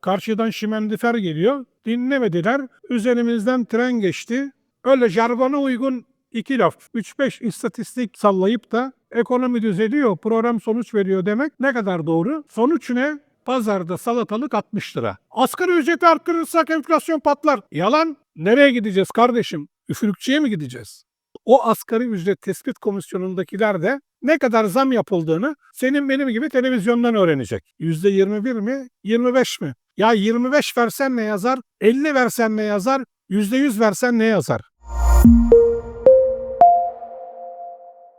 Karşıdan şimendifer geliyor. Dinlemediler. Üzerimizden tren geçti. Öyle jargona uygun iki laf, 3-5 istatistik sallayıp da ekonomi düzeliyor, program sonuç veriyor demek ne kadar doğru? Sonuç ne? Pazarda salatalık 60 lira. Asgari ücreti arttırırsak enflasyon patlar. Yalan. Nereye gideceğiz kardeşim? Üfürükçüye mi gideceğiz? O asgari ücret tespit komisyonundakiler de ne kadar zam yapıldığını senin benim gibi televizyondan öğrenecek. %21 mi, 25 mi? Ya 25 versen ne yazar, 50 versen ne yazar, %100 versen ne yazar?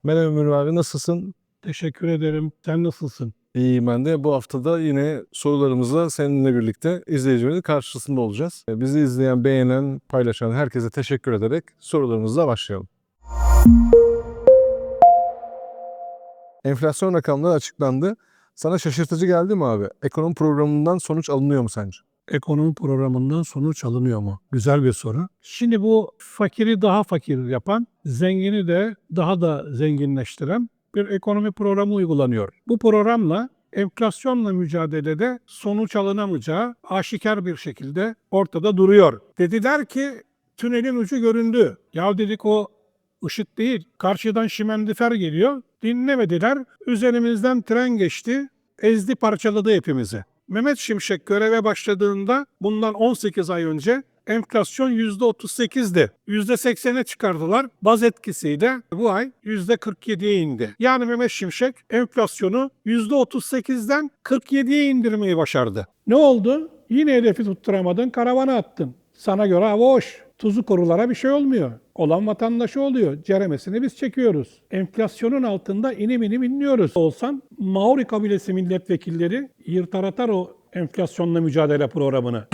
Merhaba Ömür abi nasılsın? Teşekkür ederim. Sen nasılsın? İyiyim ben de. Bu hafta da yine sorularımızla seninle birlikte izleyicilerin karşısında olacağız. E, Bizi izleyen, beğenen, paylaşan herkese teşekkür ederek sorularımızla başlayalım. Enflasyon rakamları açıklandı. Sana şaşırtıcı geldi mi abi? Ekonomi programından sonuç alınıyor mu sence? Ekonomi programından sonuç alınıyor mu? Güzel bir soru. Şimdi bu fakiri daha fakir yapan, zengini de daha da zenginleştiren bir ekonomi programı uygulanıyor. Bu programla enflasyonla mücadelede sonuç alınamayacağı aşikar bir şekilde ortada duruyor. Dediler ki tünelin ucu göründü. Ya dedik o ışık değil, karşıdan şimendifer geliyor. Dinlemediler, üzerimizden tren geçti, ezdi parçaladı hepimizi. Mehmet Şimşek göreve başladığında bundan 18 ay önce enflasyon %38'di. %80'e çıkardılar. Baz etkisiyle bu ay %47'ye indi. Yani Mehmet Şimşek enflasyonu %38'den 47'ye indirmeyi başardı. Ne oldu? Yine hedefi tutturamadın, karavana attın. Sana göre hava hoş. Tuzu korulara bir şey olmuyor. Olan vatandaşı oluyor. Ceremesini biz çekiyoruz. Enflasyonun altında inim inim inliyoruz. Olsan Maori kabilesi milletvekilleri yırtar atar o enflasyonla mücadele programını.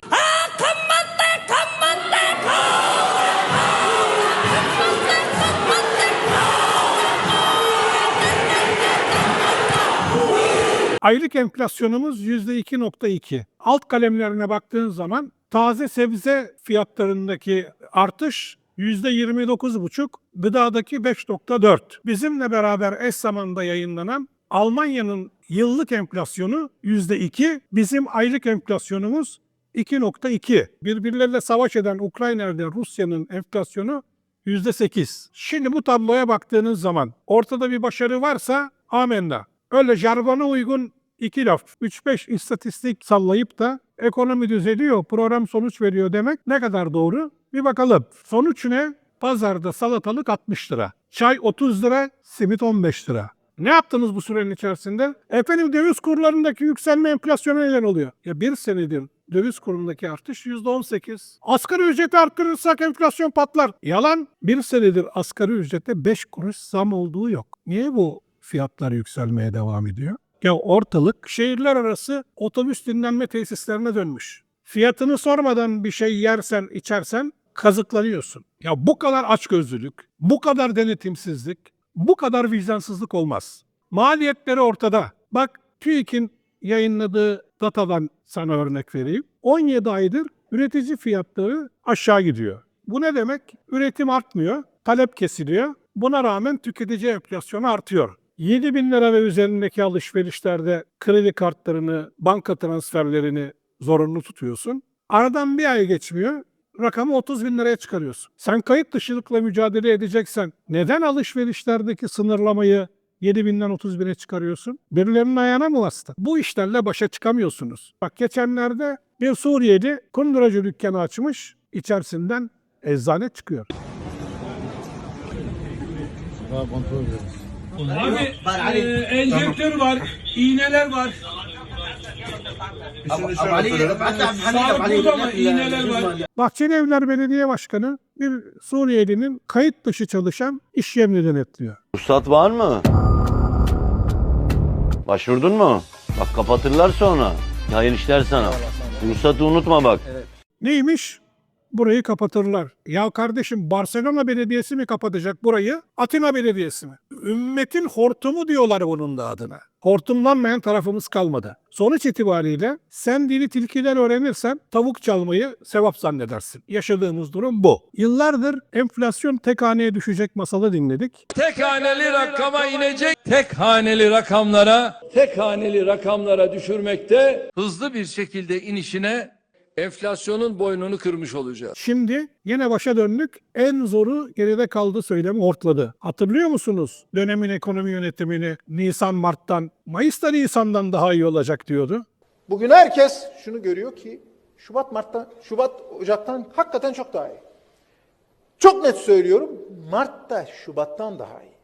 Aylık enflasyonumuz %2.2. Alt kalemlerine baktığın zaman taze sebze fiyatlarındaki artış %29,5, gıdadaki 5.4. Bizimle beraber eş zamanında yayınlanan Almanya'nın yıllık enflasyonu %2, bizim aylık enflasyonumuz 2.2. Birbirleriyle savaş eden Ukrayna ile Rusya'nın enflasyonu %8. Şimdi bu tabloya baktığınız zaman ortada bir başarı varsa amenna. Öyle jargona uygun iki laf, 3-5 istatistik sallayıp da ekonomi düzeliyor, program sonuç veriyor demek ne kadar doğru? Bir bakalım. Sonuç ne? Pazarda salatalık 60 lira. Çay 30 lira, simit 15 lira. Ne yaptınız bu sürenin içerisinde? Efendim döviz kurlarındaki yükselme enflasyona neden oluyor. Ya bir senedir döviz kurundaki artış %18. Asgari ücreti arttırırsak enflasyon patlar. Yalan. Bir senedir asgari ücrette 5 kuruş zam olduğu yok. Niye bu fiyatlar yükselmeye devam ediyor? Ya ortalık şehirler arası otobüs dinlenme tesislerine dönmüş. Fiyatını sormadan bir şey yersen, içersen kazıklanıyorsun. Ya bu kadar açgözlülük, bu kadar denetimsizlik, bu kadar vicdansızlık olmaz. Maliyetleri ortada. Bak TÜİK'in yayınladığı datadan sana örnek vereyim. 17 aydır üretici fiyatları aşağı gidiyor. Bu ne demek? Üretim artmıyor, talep kesiliyor. Buna rağmen tüketici enflasyonu artıyor. 7 bin lira ve üzerindeki alışverişlerde kredi kartlarını, banka transferlerini zorunlu tutuyorsun. Aradan bir ay geçmiyor, rakamı 30 bin liraya çıkarıyorsun. Sen kayıt dışılıkla mücadele edeceksen neden alışverişlerdeki sınırlamayı 7 binden 30 bine çıkarıyorsun? Birilerinin ayağına mı bastı? Bu işlerle başa çıkamıyorsunuz. Bak geçenlerde bir Suriyeli kunduracı dükkanı açmış, içerisinden eczane çıkıyor. Abi e, enjektör var, iğneler var. Sağlık burada mı? İğneler var. Belediye Başkanı bir Suriyelinin kayıt dışı çalışan iş yerini denetliyor. Ruhsat var mı? Başvurdun mu? Bak kapatırlar sonra. Hayır işler sana. Ruhsatı unutma bak. Neymiş? Burayı kapatırlar. Ya kardeşim Barcelona Belediyesi mi kapatacak burayı? Atina Belediyesi mi? Ümmetin hortumu diyorlar bunun da adına. Hortumlanmayan tarafımız kalmadı. Sonuç itibariyle sen dili tilkiler öğrenirsen tavuk çalmayı sevap zannedersin. Yaşadığımız durum bu. Yıllardır enflasyon tek haneye düşecek masalı dinledik. tek haneli rakama inecek, tek haneli rakamlara, tek haneli rakamlara düşürmekte hızlı bir şekilde inişine enflasyonun boynunu kırmış olacağız. Şimdi yine başa döndük. En zoru geride kaldı söylemi ortladı. Hatırlıyor musunuz? Dönemin ekonomi yönetimini Nisan Mart'tan, Mayıs'ta Nisan'dan daha iyi olacak diyordu. Bugün herkes şunu görüyor ki Şubat Mart'tan, Şubat Ocak'tan hakikaten çok daha iyi. Çok net söylüyorum. Mart'ta Şubat'tan daha iyi.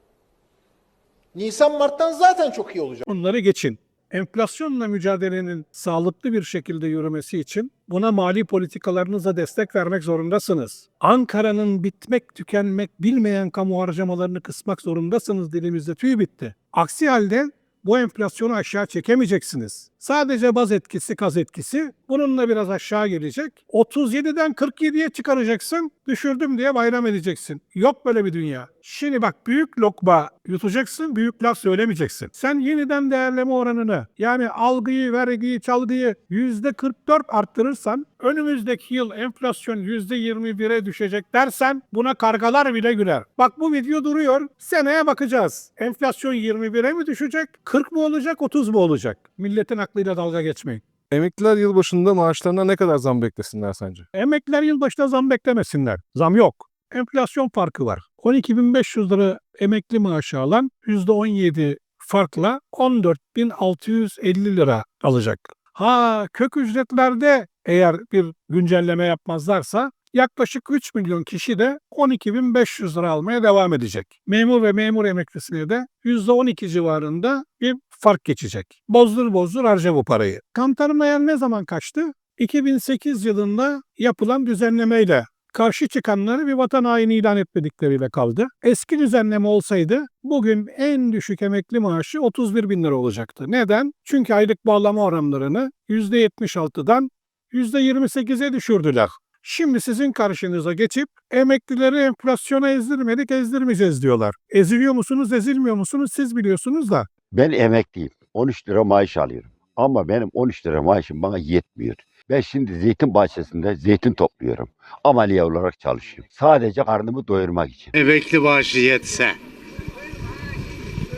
Nisan Mart'tan zaten çok iyi olacak. Bunları geçin. Enflasyonla mücadelenin sağlıklı bir şekilde yürümesi için buna mali politikalarınıza destek vermek zorundasınız. Ankara'nın bitmek tükenmek bilmeyen kamu harcamalarını kısmak zorundasınız dilimizde tüy bitti. Aksi halde bu enflasyonu aşağı çekemeyeceksiniz. Sadece baz etkisi, kaz etkisi bununla biraz aşağı gelecek. 37'den 47'ye çıkaracaksın, düşürdüm diye bayram edeceksin. Yok böyle bir dünya. Şimdi bak büyük lokma yutacaksın, büyük laf söylemeyeceksin. Sen yeniden değerleme oranını yani algıyı, vergiyi, çalgıyı %44 arttırırsan önümüzdeki yıl enflasyon %21'e düşecek dersen buna kargalar bile güler. Bak bu video duruyor. Seneye bakacağız. Enflasyon 21'e mi düşecek? 40 mı olacak? 30 mu olacak? Milletin aklıyla dalga geçmeyin. Emekliler yılbaşında maaşlarına ne kadar zam beklesinler sence? Emekliler yılbaşında zam beklemesinler. Zam yok. Enflasyon farkı var. 12.500 lira emekli maaşı alan %17 farkla 14.650 lira alacak. Ha kök ücretlerde eğer bir güncelleme yapmazlarsa yaklaşık 3 milyon kişi de 12.500 lira almaya devam edecek. Memur ve memur emeklisine de %12 civarında bir fark geçecek. Bozdur bozdur harca bu parayı. Kantarmayan ne zaman kaçtı? 2008 yılında yapılan düzenlemeyle karşı çıkanları bir vatan haini ilan etmedikleriyle kaldı. Eski düzenleme olsaydı bugün en düşük emekli maaşı 31 bin lira olacaktı. Neden? Çünkü aylık bağlama oranlarını %76'dan %28'e düşürdüler. Şimdi sizin karşınıza geçip emeklileri enflasyona ezdirmedik ezdirmeyeceğiz diyorlar. Eziliyor musunuz ezilmiyor musunuz siz biliyorsunuz da. Ben emekliyim. 13 lira maaş alıyorum. Ama benim 13 lira maaşım bana yetmiyor. Ben şimdi zeytin bahçesinde zeytin topluyorum. Ameliye olarak çalışıyorum. Sadece karnımı doyurmak için. Emekli maaşı yetse.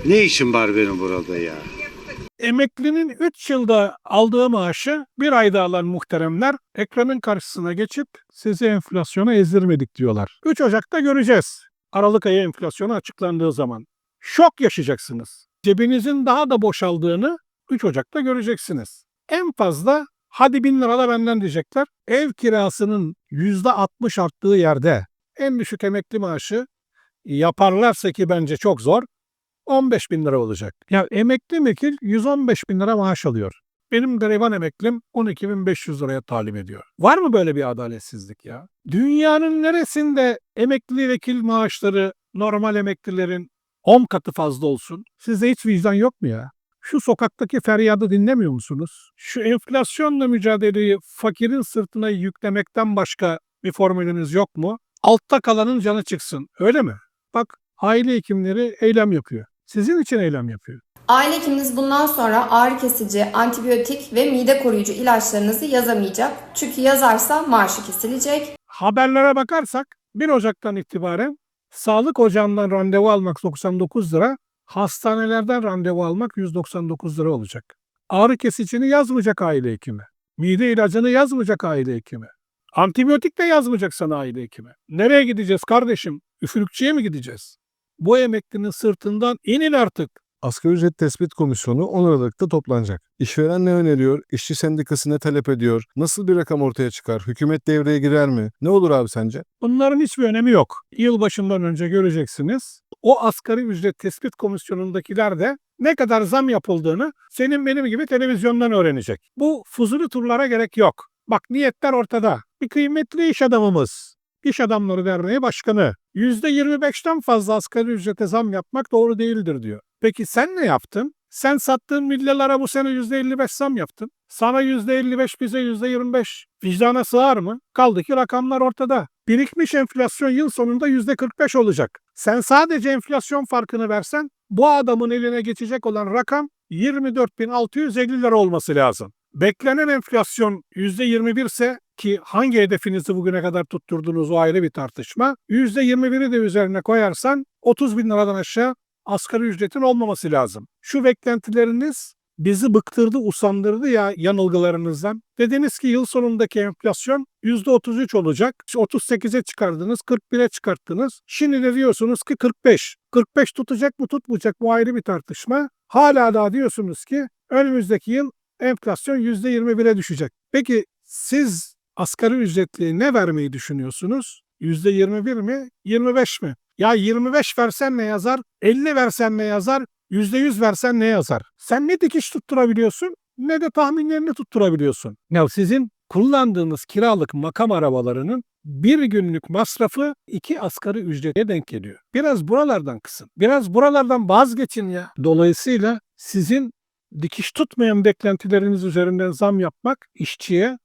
Ne işim var benim burada ya? Emeklinin 3 yılda aldığı maaşı bir ayda alan muhteremler ekranın karşısına geçip sizi enflasyona ezdirmedik diyorlar. 3 Ocak'ta göreceğiz. Aralık ayı enflasyonu açıklandığı zaman. Şok yaşayacaksınız. Cebinizin daha da boşaldığını 3 Ocak'ta göreceksiniz. En fazla hadi bin lira da benden diyecekler. Ev kirasının %60 arttığı yerde en düşük emekli maaşı yaparlarsa ki bence çok zor 15 bin lira olacak. Ya emekli vekil 115 bin lira maaş alıyor. Benim gariban emeklim 12.500 liraya talim ediyor. Var mı böyle bir adaletsizlik ya? Dünyanın neresinde emekli vekil maaşları normal emeklilerin 10 katı fazla olsun? Sizde hiç vicdan yok mu ya? Şu sokaktaki feryadı dinlemiyor musunuz? Şu enflasyonla mücadeleyi fakirin sırtına yüklemekten başka bir formülünüz yok mu? Altta kalanın canı çıksın. Öyle mi? Bak aile hekimleri eylem yapıyor. Sizin için eylem yapıyor. Aile hekiminiz bundan sonra ağrı kesici, antibiyotik ve mide koruyucu ilaçlarınızı yazamayacak. Çünkü yazarsa maaşı kesilecek. Haberlere bakarsak 1 Ocak'tan itibaren sağlık ocağından randevu almak 99 lira, hastanelerden randevu almak 199 lira olacak. Ağrı kesicini yazmayacak aile hekimi. Mide ilacını yazmayacak aile hekimi. Antibiyotik de yazmayacak sana aile hekimi. Nereye gideceğiz kardeşim? Üfürükçüye mi gideceğiz? Bu emeklinin sırtından inin artık. Asgari ücret tespit komisyonu 10 Aralık'ta toplanacak. İşveren ne öneriyor? İşçi sendikası ne talep ediyor? Nasıl bir rakam ortaya çıkar? Hükümet devreye girer mi? Ne olur abi sence? Bunların hiçbir önemi yok. Yılbaşından önce göreceksiniz. O asgari ücret tespit komisyonundakiler de ne kadar zam yapıldığını senin benim gibi televizyondan öğrenecek. Bu fuzuli turlara gerek yok. Bak niyetler ortada. Bir kıymetli iş adamımız, İş Adamları Derneği Başkanı %25'ten fazla asgari ücrete zam yapmak doğru değildir diyor. Peki sen ne yaptın? Sen sattığın villalara bu sene %55 zam yaptın. Sana %55 bize %25 vicdana sığar mı? Kaldı ki rakamlar ortada. Birikmiş enflasyon yıl sonunda %45 olacak. Sen sadece enflasyon farkını versen bu adamın eline geçecek olan rakam 24.650 lira olması lazım. Beklenen enflasyon %21 ise ki hangi hedefinizi bugüne kadar tutturdunuz o ayrı bir tartışma. %21'i de üzerine koyarsan 30 bin liradan aşağı asgari ücretin olmaması lazım. Şu beklentileriniz bizi bıktırdı, usandırdı ya yanılgılarınızdan. Dediniz ki yıl sonundaki enflasyon %33 olacak. 38'e çıkardınız, 41'e çıkarttınız. Şimdi de diyorsunuz ki 45. 45 tutacak mı tutmayacak mı ayrı bir tartışma. Hala daha diyorsunuz ki önümüzdeki yıl enflasyon %21'e düşecek. Peki siz asgari ücretliye ne vermeyi düşünüyorsunuz? %21 mi, 25 mi? Ya 25 versen ne yazar, 50 versen ne yazar, %100 versen ne yazar? Sen ne dikiş tutturabiliyorsun ne de tahminlerini tutturabiliyorsun. Ya sizin kullandığınız kiralık makam arabalarının bir günlük masrafı iki asgari ücrete denk geliyor. Biraz buralardan kısın. Biraz buralardan vazgeçin ya. Dolayısıyla sizin dikiş tutmayan beklentileriniz üzerinden zam yapmak işçiye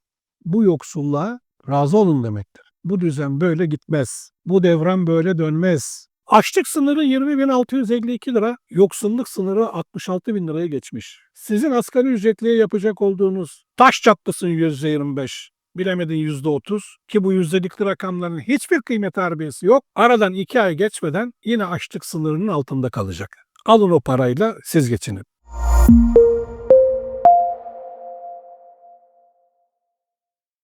bu yoksulluğa razı olun demektir. Bu düzen böyle gitmez. Bu devran böyle dönmez. Açlık sınırı 20.652 lira, yoksulluk sınırı 66 bin liraya geçmiş. Sizin asgari ücretliye yapacak olduğunuz taş çatlasın %25, bilemedin %30 ki bu yüzdelikli rakamların hiçbir kıymet harbiyesi yok. Aradan iki ay geçmeden yine açlık sınırının altında kalacak. Alın o parayla siz geçinin. you